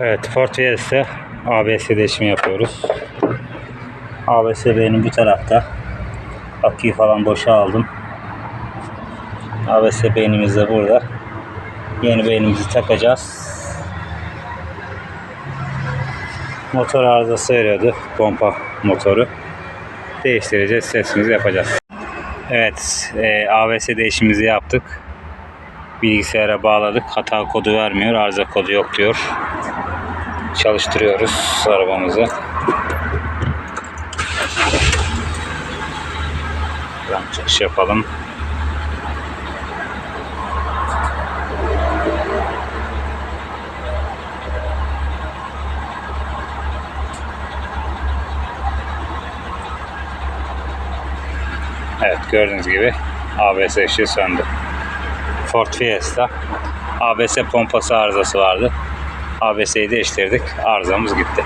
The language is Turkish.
Evet Ford Fiesta ABS değişimi yapıyoruz. ABS benim bu tarafta. Aküyü falan boşa aldım. ABS beynimiz de burada. Yeni beynimizi takacağız. Motor arızası veriyordu. Pompa motoru. Değiştireceğiz. Sesimizi yapacağız. Evet. E, ABS değişimimizi yaptık. Bilgisayara bağladık. Hata kodu vermiyor. Arıza kodu yok diyor. Çalıştırıyoruz arabamızı. Buradan çıkış yapalım. Evet gördüğünüz gibi ABS ışığı söndü. Ford Fiesta ABS pompası arızası vardı. ABS'yi değiştirdik. Arızamız gitti.